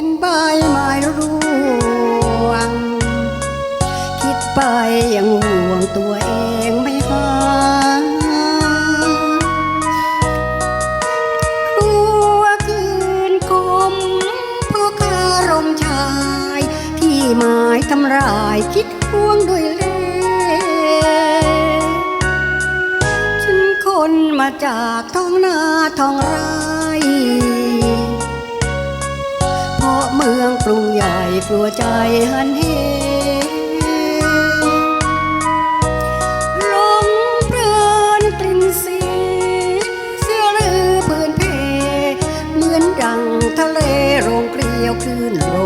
็นใบไม้ร่วง คิดไปยังห่วงตัวเองไม่หาครัวคืนกลมพอคารมชาย ที่หมายทำลายคิดห่วงด้วยเล่ฉันคนมาจากท้องนาท้องรา ตัวใจหันเหลงเพลินกลิ่นสีเสื้อลือพื้นเพ เหมือนดังทะเลโรงเกลียวคลื่นล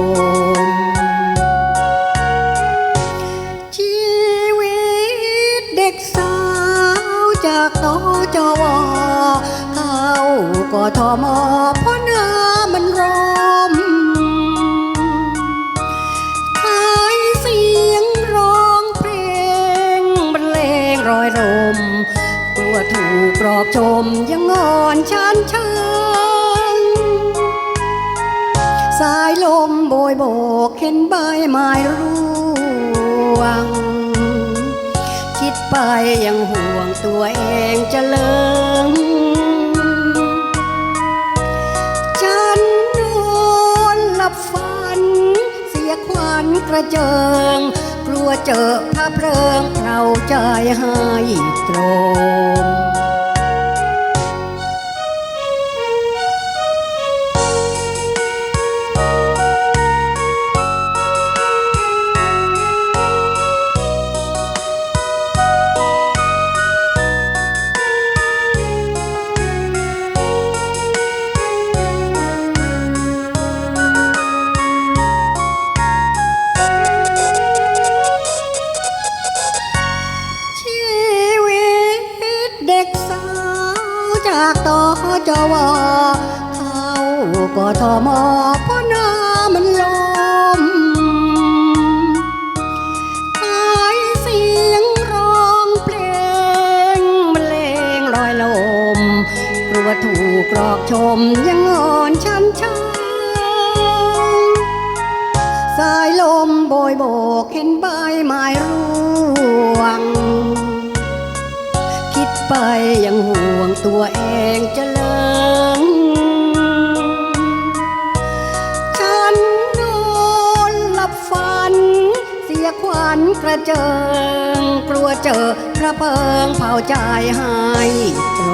มชีวิตเด็กสาวจากตจวเข้ากทมเพราะหน้ามัน ชันชันสายลมโบยโบกเห็นใบไม้ร่วง คิดไปยังห่วงตัวเองจะเลิงฉันนอนหลับฝัน เสียควันกระเจิง กลัวเจอพระเพลิงเผาใจให้ตรม สาวจากตจวเข้ากทมเพราะหน้ามันลมขายเสียงร้องเพลงบรรเลงลอยลมกลัวถูกกรอกชมยังงอนฉันช้าสายลมโบยโบกเห็นใบไม้ร ตัวเองจะเลิงฉันนอนหลับฝัน เสียขวัญกระเจิง กลัวเจอกระเพิงเผาใจให้ตร